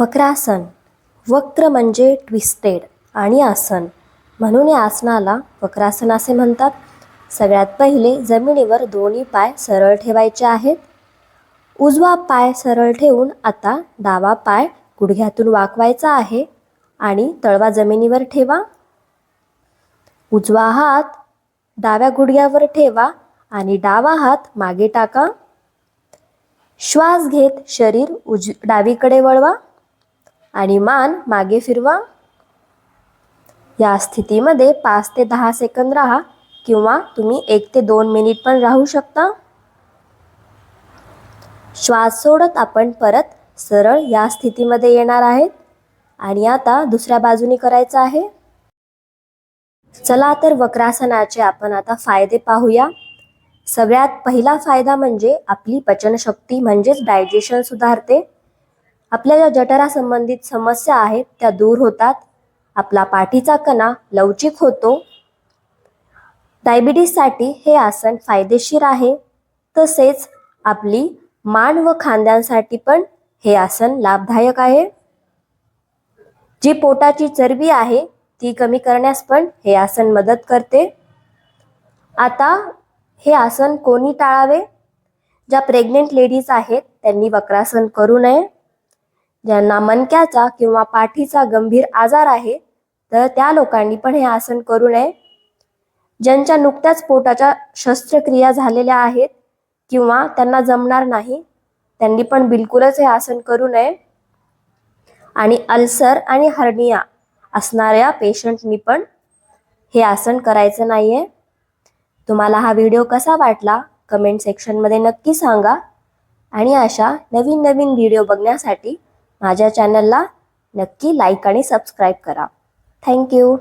वक्रासन. वक्र म्हणजे ट्विस्टेड आणि आसन. म्हणून या आसनाला वक्रासन असे म्हणतात. सगळ्यात पहिले जमिनीवर दोन्ही पाय सरळ ठेवायचे आहेत. उजवा पाय सरळ ठेवून आता डावा पाय गुडघ्यातून वाकवायचा आहे आणि तळवा जमिनीवर ठेवा. उजवा हात डाव्या गुडघ्यावर ठेवा आणि डावा हात मागे टाका. श्वास घेत शरीर उज डावीकडे वळवा. आणि मान मागे फिरवा. या स्थितीमध्ये पाच ते दहा सेकंद राहा किंवा तुम्ही एक ते दोन मिनिट पण राहू शकता. श्वास सोडत आपण परत सरळ या स्थितीमध्ये येणार आहेत. आणि आता दुसऱ्या बाजूनी करायचं आहे. चला तर वक्रासनाचे आपण आता फायदे पाहूया. सगळ्यात पहिला फायदा म्हणजे आपली पचनशक्ती म्हणजेच डायजेशन सुधारते. आपल्या ज्या जठरासंबंधित समस्या आहेत त्या दूर होतात. आपला पाठीचा कणा लवचिक होतो. डायबिटीससाठी हे आसन फायदेशीर आहे. तसेच आपली मान व खांद्यांसाठी पण हे आसन लाभदायक आहे. जी पोटाची चरबी आहे ती कमी करण्यास पण हे आसन मदत करते. आता हे आसन कोणी टाळावे? ज्या प्रेग्नेंट लेडीज आहेत त्यांनी वक्रासन करू नये. ज्यांना मणक्याचा किंवा पाठीचा गंभीर आजार आहे तर त्या लोकांनी पण हे आसन करू नये. ज्यांच्या नुकत्याच पोटाच्या शस्त्रक्रिया झालेल्या आहेत किंवा त्यांना जमणार नाही त्यांनी पण बिलकुलच हे आसन करू नये. आणि अल्सर आणि हर्निया असणाऱ्या पेशंटनी पण हे आसन करायचं नाही आहे तुम्हाला हा व्हिडिओ कसा वाटला कमेंट सेक्शनमध्ये नक्की सांगा. आणि अशा नवीन नवीन व्हिडिओ बघण्यासाठी माझ्या चॅनलला नक्की लाईक आणि सबस्क्राईब करा. थँक्यू